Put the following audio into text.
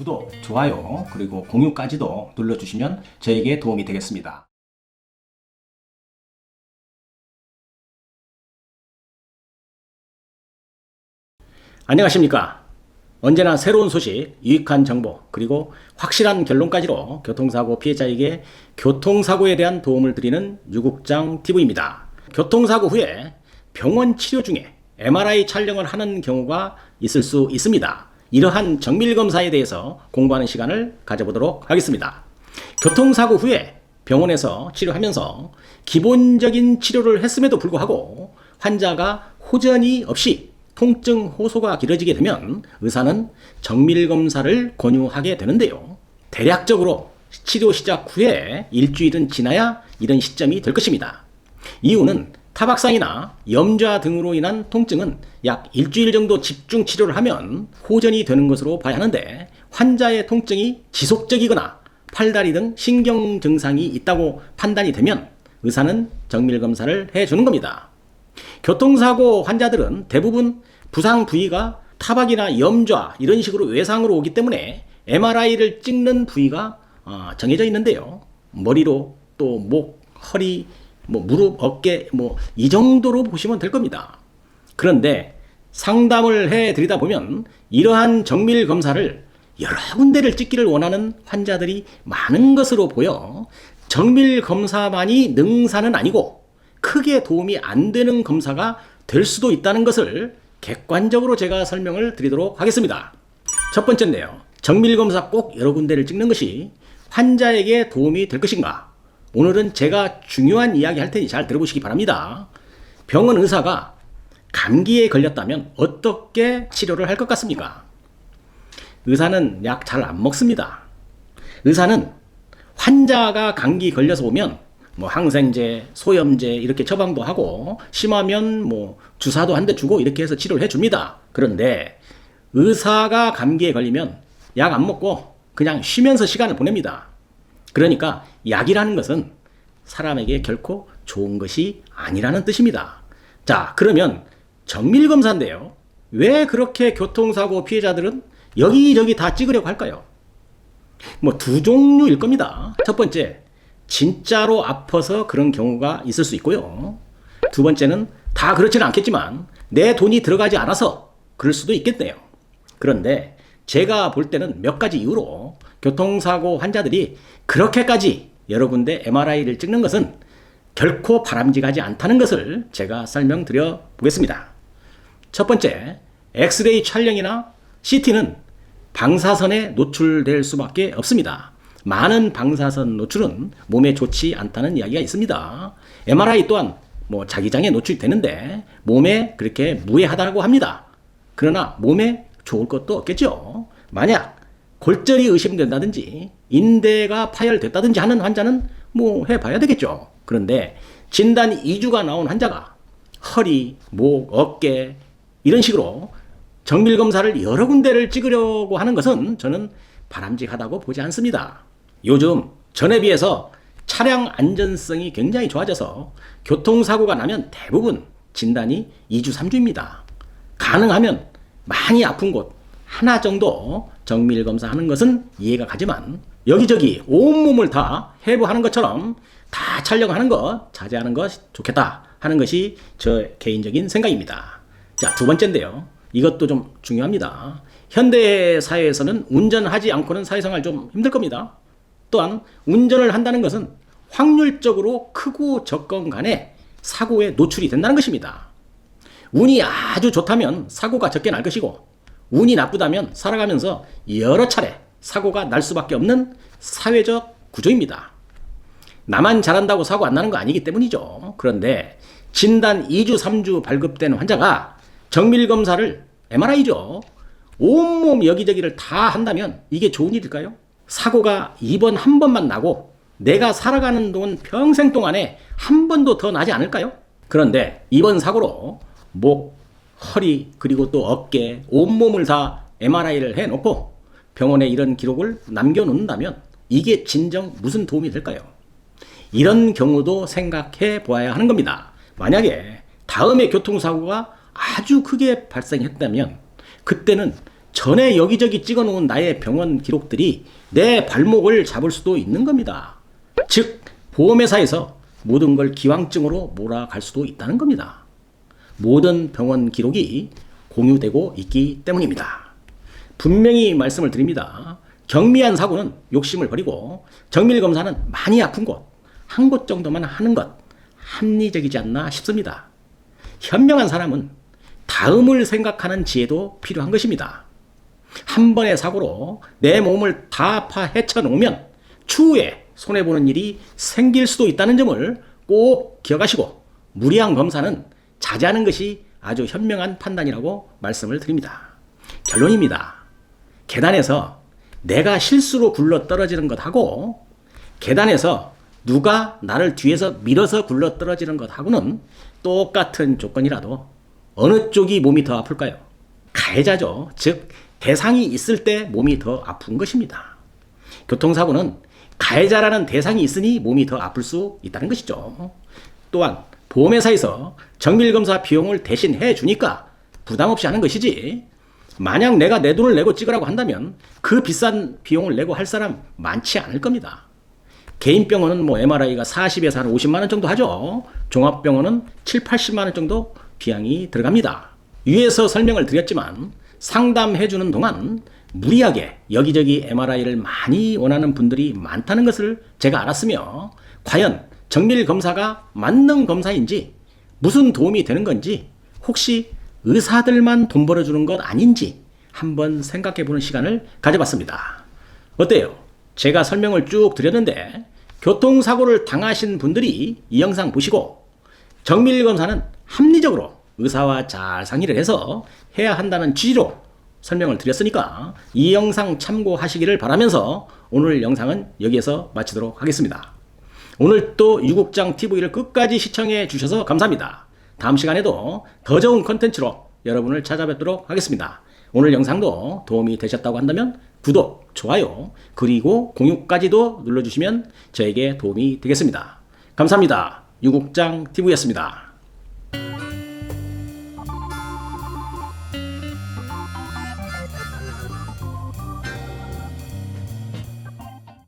구독, 좋아요, 그리고 공유까지도 눌러주시면 저에게 도움이 되겠습니다. 안녕하십니까. 언제나 새로운 소식, 유익한 정보, 그리고 확실한 결론까지로 교통사고 피해자에게 교통사고에 대한 도움을 드리는 유국장 TV입니다. 교통사고 후에 병원 치료 중에 MRI 촬영을 하는 경우가 있을 수 있습니다. 이러한 정밀검사에 대해서 공부하는 시간을 가져보도록 하겠습니다. 교통사고 후에 병원에서 치료하면서 기본적인 치료를 했음에도 불구하고 환자가 호전이 없이 통증 호소가 길어지게 되면 의사는 정밀검사를 권유하게 되는데요. 대략적으로 치료 시작 후에 일주일은 지나야 이런 시점이 될 것입니다. 이유는 타박상이나 염좌 등으로 인한 통증은 약 일주일 정도 집중 치료를 하면 호전이 되는 것으로 봐야 하는데 환자의 통증이 지속적이거나 팔다리 등 신경 증상이 있다고 판단이 되면 의사는 정밀 검사를 해 주는 겁니다. 교통사고 환자들은 대부분 부상 부위가 타박이나 염좌 이런 식으로 외상으로 오기 때문에 MRI를 찍는 부위가 어, 정해져 있는데요. 머리로 또 목, 허리, 뭐 무릎, 어깨 뭐 이 정도로 보시면 될 겁니다. 그런데 상담을 해 드리다 보면 이러한 정밀 검사를 여러 군데를 찍기를 원하는 환자들이 많은 것으로 보여 정밀 검사만이 능사는 아니고 크게 도움이 안 되는 검사가 될 수도 있다는 것을 객관적으로 제가 설명을 드리도록 하겠습니다. 첫 번째인데요. 정밀 검사 꼭 여러 군데를 찍는 것이 환자에게 도움이 될 것인가? 오늘은 제가 중요한 이야기 할 테니 잘 들어보시기 바랍니다. 병원 의사가 감기에 걸렸다면 어떻게 치료를 할 것 같습니까? 의사는 약 잘 안 먹습니다. 의사는 환자가 감기 걸려서 오면 뭐 항생제, 소염제 이렇게 처방도 하고 심하면 뭐 주사도 한 대 주고 이렇게 해서 치료를 해 줍니다. 그런데 의사가 감기에 걸리면 약 안 먹고 그냥 쉬면서 시간을 보냅니다. 그러니까 약이라는 것은 사람에게 결코 좋은 것이 아니라는 뜻입니다. 자, 그러면 정밀 검사인데요. 왜 그렇게 교통사고 피해자들은 여기저기 다 찍으려고 할까요? 뭐 두 종류일 겁니다. 첫 번째, 진짜로 아파서 그런 경우가 있을 수 있고요. 두 번째는 다 그렇지는 않겠지만 내 돈이 들어가지 않아서 그럴 수도 있겠네요. 그런데 제가 볼 때는 몇 가지 이유로 교통사고 환자들이 그렇게까지 여러 군데 MRI를 찍는 것은 결코 바람직하지 않다는 것을 제가 설명드려 보겠습니다. 첫 번째, 엑스레이 촬영이나 CT는 방사선에 노출될 수밖에 없습니다. 많은 방사선 노출은 몸에 좋지 않다는 이야기가 있습니다. MRI 또한 뭐 자기장에 노출되는데 몸에 그렇게 무해하다고 합니다. 그러나 몸에 좋을 것도 없겠죠. 만약 골절이 의심된다든지 인대가 파열됐다든지 하는 환자는 뭐 해봐야 되겠죠. 그런데 진단 2주가 나온 환자가 허리, 목, 어깨 이런 식으로 정밀 검사를 여러 군데를 찍으려고 하는 것은 저는 바람직하다고 보지 않습니다. 요즘 전에 비해서 차량 안전성이 굉장히 좋아져서 교통사고가 나면 대부분 진단이 2주, 3주입니다. 가능하면 많이 아픈 곳 하나 정도 정밀 검사하는 것은 이해가 가지만 여기저기 온몸을 다 해부하는 것처럼 다 촬영하는 것 자제하는 것 좋겠다 하는 것이 저 개인적인 생각입니다. 자, 두 번째인데요. 이것도 좀 중요합니다. 현대 사회에서는 운전하지 않고는 사회생활 좀 힘들 겁니다. 또한 운전을 한다는 것은 확률적으로 크고 적건 간에 사고에 노출이 된다는 것입니다. 운이 아주 좋다면 사고가 적게 날 것이고 운이 나쁘다면 살아가면서 여러 차례 사고가 날 수밖에 없는 사회적 구조입니다. 나만 잘한다고 사고 안 나는 거 아니기 때문이죠. 그런데 진단 2주, 3주 발급된 환자가 정밀 검사를 MRI죠. 온몸 여기저기를 다 한다면 이게 좋은 일일까요? 사고가 이번 한 번만 나고 내가 살아가는 동안 평생 동안에 한 번도 더 나지 않을까요? 그런데 이번 사고로 목, 허리, 그리고 또 어깨, 온몸을 다 MRI를 해놓고 병원에 이런 기록을 남겨놓는다면 이게 진정 무슨 도움이 될까요? 이런 경우도 생각해 보아야 하는 겁니다. 만약에 다음에 교통사고가 아주 크게 발생했다면 그때는 전에 여기저기 찍어 놓은 나의 병원 기록들이 내 발목을 잡을 수도 있는 겁니다. 즉, 보험회사에서 모든 걸 기왕증으로 몰아갈 수도 있다는 겁니다. 모든 병원 기록이 공유되고 있기 때문입니다. 분명히 말씀을 드립니다. 경미한 사고는 욕심을 버리고 정밀 검사는 많이 아픈 곳, 한 곳 정도만 하는 것 합리적이지 않나 싶습니다. 현명한 사람은 다음을 생각하는 지혜도 필요한 것입니다. 한 번의 사고로 내 몸을 다 파헤쳐 놓으면 추후에 손해보는 일이 생길 수도 있다는 점을 꼭 기억하시고 무리한 검사는 자제하는 것이 아주 현명한 판단이라고 말씀을 드립니다. 결론입니다. 계단에서 내가 실수로 굴러 떨어지는 것하고 계단에서 누가 나를 뒤에서 밀어서 굴러 떨어지는 것하고는 똑같은 조건이라도 어느 쪽이 몸이 더 아플까요? 가해자죠. 즉 대상이 있을 때 몸이 더 아픈 것입니다. 교통사고는 가해자라는 대상이 있으니 몸이 더 아플 수 있다는 것이죠. 또한 보험회사에서 정밀검사 비용을 대신 해주니까 부담 없이 하는 것이지 만약 내가 내 돈을 내고 찍으라고 한다면 그 비싼 비용을 내고 할 사람 많지 않을 겁니다. 개인 병원은 뭐 MRI가 40에서 한 50만 원 정도 하죠. 종합병원은 7, 80만 원 정도 비용이 들어갑니다. 위에서 설명을 드렸지만 상담해 주는 동안 무리하게 여기저기 MRI를 많이 원하는 분들이 많다는 것을 제가 알았으며 과연 정밀 검사가 맞는 검사인지 무슨 도움이 되는 건지 혹시 의사들만 돈 벌어주는 것 아닌지 한번 생각해 보는 시간을 가져봤습니다. 어때요? 제가 설명을 쭉 드렸는데 교통사고를 당하신 분들이 이 영상 보시고 정밀검사는 합리적으로 의사와 잘 상의를 해서 해야 한다는 취지로 설명을 드렸으니까 이 영상 참고하시기를 바라면서 오늘 영상은 여기에서 마치도록 하겠습니다. 오늘 또 유국장 TV를 끝까지 시청해 주셔서 감사합니다. 다음 시간에도 더 좋은 컨텐츠로 여러분을 찾아뵙도록 하겠습니다. 오늘 영상도 도움이 되셨다고 한다면 구독, 좋아요, 그리고 공유까지도 눌러주시면 저에게 도움이 되겠습니다. 감사합니다. 유국장 TV였습니다.